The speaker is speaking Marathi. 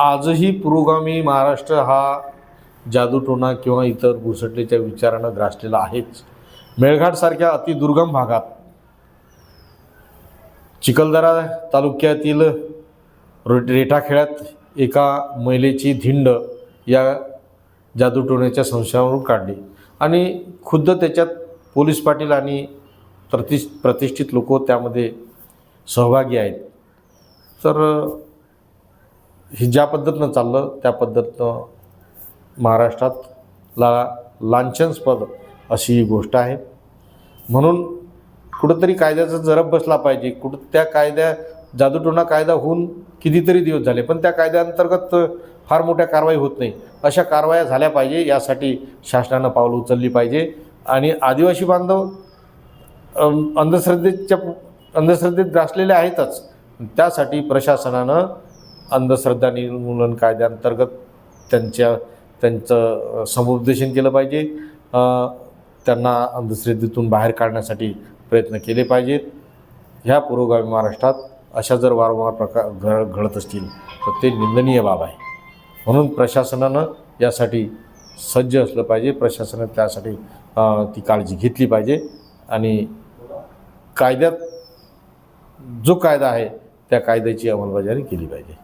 आजही पुरोगामी महाराष्ट्र हा जादूटोणा किंवा इतर घुसटलेच्या विचारानं ग्रासलेला आहेच. मेळघाटसारख्या अतिदुर्गम भागात चिखलदरा तालुक्यातील रेटाखेड्यात एका महिलेची धिंड या जादूटोण्याच्या संशयावरून काढली. आणि खुद्द त्याच्यात पोलीस पाटील आणि प्रतिष प्रतिष्ठित लोक त्यामध्ये सहभागी आहेत. तर हे ज्या पद्धतीनं चाललं त्या पद्धतीनं महाराष्ट्रात ला लांछनस्पद अशी ही गोष्ट आहे. म्हणून कुठंतरी कायद्याचा जरब बसला पाहिजे. कुठं त्या कायद्या जादूटोणा कायदा होऊन कितीतरी दिवस झाले पण त्या कायद्याअंतर्गत फार मोठ्या कारवाई होत नाही. अशा कारवाया झाल्या पाहिजे यासाठी शासनानं पावलं उचलली पाहिजे. आणि आदिवासी बांधव अंधश्रद्धेच्या अंधश्रद्धेत ग्रासलेले आहेतच. त्यासाठी प्रशासनानं अंधश्रद्धा निर्मूलन कायद्याअंतर्गत त्यांच्या त्यांचं समुपदेशन केलं पाहिजे. त्यांना अंधश्रद्धेतून बाहेर काढण्यासाठी प्रयत्न केले पाहिजेत. ह्या पुरोगामी महाराष्ट्रात अशा जर वारंवार प्रकार घड घडत असतील तर ते निंदनीय बाब आहे. म्हणून प्रशासनानं यासाठी सज्ज असलं पाहिजे. प्रशासनानं त्यासाठी ती काळजी घेतली पाहिजे. आणि कायद्यात जो कायदा आहे त्या कायद्याची अंमलबजावणी केली पाहिजे.